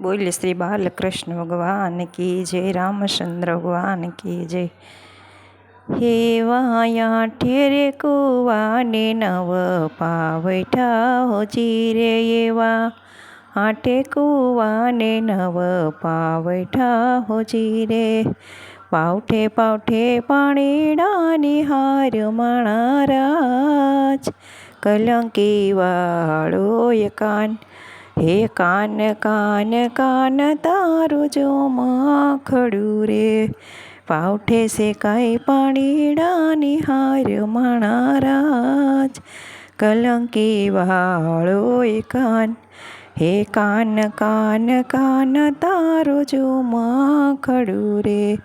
બોલે શ્રી બાલકૃષ્ણ ભગવાન કી જય, રામચંદ્ર ભગવાન કી જય. હે વાયા ઠેરે કુવાને નવ પાવઠા હોજી રે એવા. આઠે કુવાને નવ પાવઠા હોજી રે પાવઠે પાવઠે પાણીડાની હાર માણા રાજ કલંકી વાળો કાન હે કાન કાન કાન તારું જો માખડું રે. પાવઠે સે કાંઈ પાણીડાની હાર માણા રાજ કલંકી વાળો કાન. હે કાન કાન કાન તારું જો માખડું રે.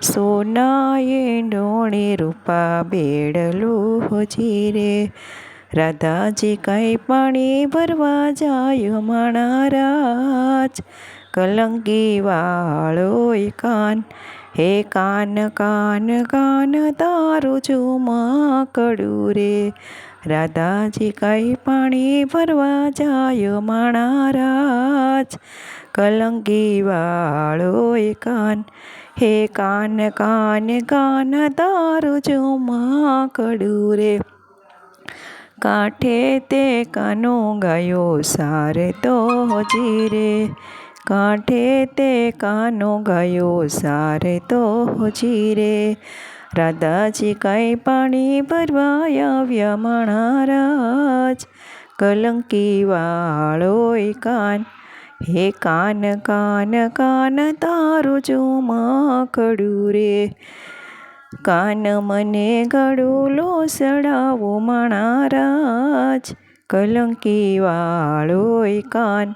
સોનાએ ડોણે રૂપા બેડલું હોજી રે. રાધાજી કાંઈ પાણી ભરવા જાય માણા રાજ કલંકી વાળો કાન, હે કાન કાન કાન તારું ચુમા કડું રે. રાધાજી કાંઈ પાણી ભરવા જાય માણા રાજ કલંકી વાળો કાન, હે કાન કાન કાન તારું ચુમા કડું રે. કાંઠે તે કાનો ગાયો સારે તો જીરે કાંઠે તે કાનો ગાયો સારે તો જીરે રાધાજી કાંઈ પાણી ભરવા આવ્યા માણા રાજ કલંકી વાળો કાન, હે કાન કાન કાન તારું જો કડું રે. કાન મને ગળુલો સડાવો મણારાજ. કલંકી વાળો કાન,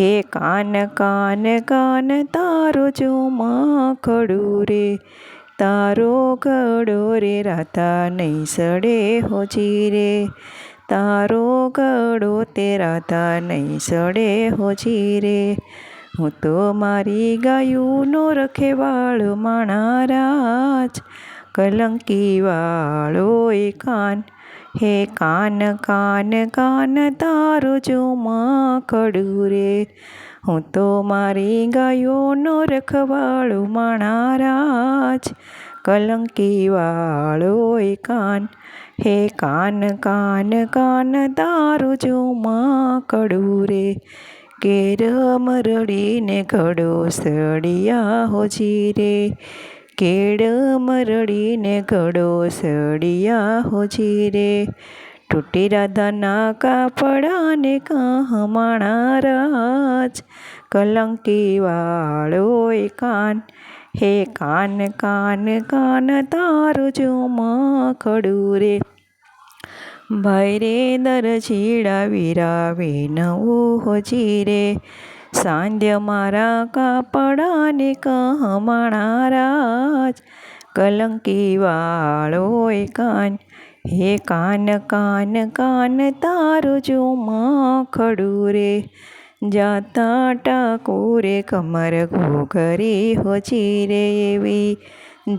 હે કાન કાન કાન, તારો જો ખડું રે. તારો ગળો રે, રાતા નહીં સડે હોજી રે તારો ગળો તે રાતા નહીં સડે હોજી રે હું તો મારી ગાયુંનો રખેવાળ માણા રાજ કલંકી વાળો કાન હે કાન કાન કાન તારો જો માકડું રે હું તો મારી ગાયોનો રખવાળો મણારાજ કલંકી વાળો કાન હે કાન કાન કાન તારો જો માકડું રે કેરમ રડીને ઘડો સડિયા હોજી રે કેડ મરડીને ઘડો સડિયા હોજી રે તૂટી રાધાના કાપડાને કહમાણા રાજ. કલંકી વાળો કાન, હે કાન કાન કાન તારું ચુમા ખડું રે ભાઈ રે દર છીડા વિરાવે નવું હોજી રે સાંધ્ય મારા કાપડાને કહમાણા રાજ. કલંકી વાળોય કાન, હે કાન કાન કાન તારો જો માખડું રે જાતા ટાકોરે કમર ઘોઘરી હોજી રે એવી.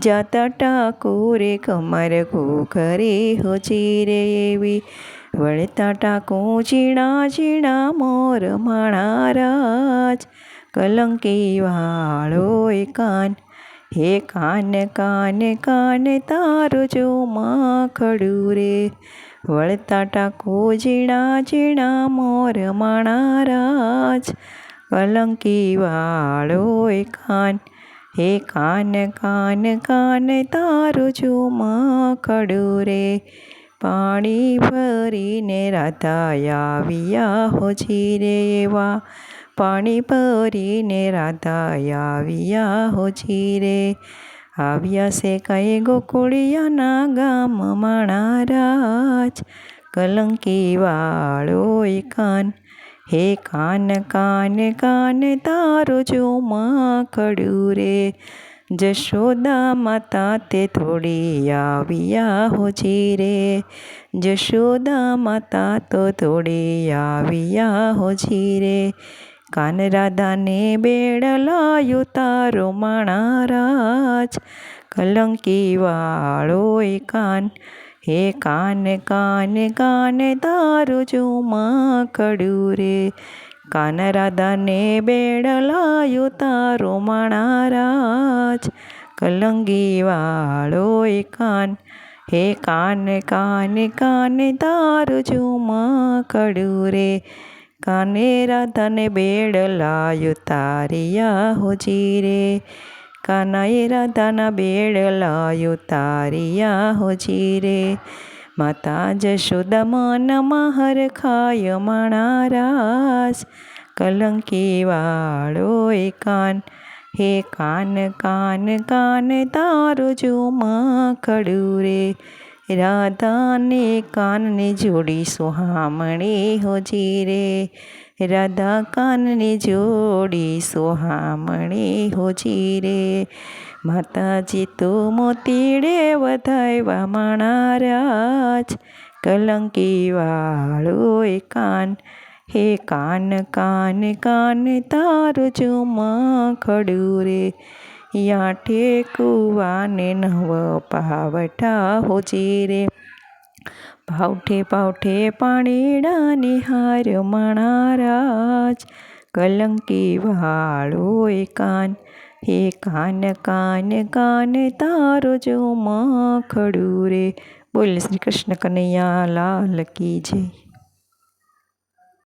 જાતા ટાકોરે કમર ઘોઘરી હોજી રે એવી. વળતા ટાકો ઝીણા ઝીણા મોર માણા રાજ કલંકી વાળો કાન, હે કાન કાન કાન, તારો જો માખડું રે. વળતા ટાકો ઝીણા ઝીણા મોર માણા રાજ કલંકી વાળો કાન, હે કાન કાન કાન, તારો જો માખડું રે. પાણી ભરીને રાધા આવ્યા હોજી રેવા પાણી ભરીને રાધા આવ્યા હોજી રે આવ્યા છે કઈ ગોકુળિયાના ગામ માણા રાજ કલંકી વાળો કાન. હે કાન કાન કાન તારો જો ખડું રે. જશોદા માતા તે થોડી આવ્યા હોજી રે. જશોદા માતા તો થોડી આવ્યા હોજી રે. કાન રાધાને બેડ લાયો તારો માણા રાજ કલંકી વાળો કાન, હે કાન કાન કાન તારું જો કડું રે. કાન રાધાને બેડલાયું તારો મણારાજ. કલંગી વાળો એ કાન, હે કાન કાન કાન તારું ચુમા કડું રે. કાને રાધાને બેડલાયું તારિયા હોજી રે. કાનાએ રાધાના બેડલાયું તારિયા હોજી રે. માતા જશોદા મનમાં હર ખાય મણારાસ કલંકી વાળો એ કાન, હે કાન કાન કાન તારું જો કડું રે રાધાને કાનને જોડી સુહામણી હોજી રે રાધા કાનને જોડી સુહામણી હોજી રે માતાજી તો મોતીડે વધાવ્યા મણારાજ. કલંકી વાળો એ કાન, હે કાન કાન કાન, તારું જુમા ખડું રે. યાઠે કુવાને નવ પાવઠા હોજી રે. પાવઠે પાવઠે પાણીડાની હાર મણારાજ. કલંકી વાળો એ કાન હે કાન કાન કાન તારો જો માખડું રે. બોલ શ્રી કૃષ્ણ કનૈયા લાલ કી જય.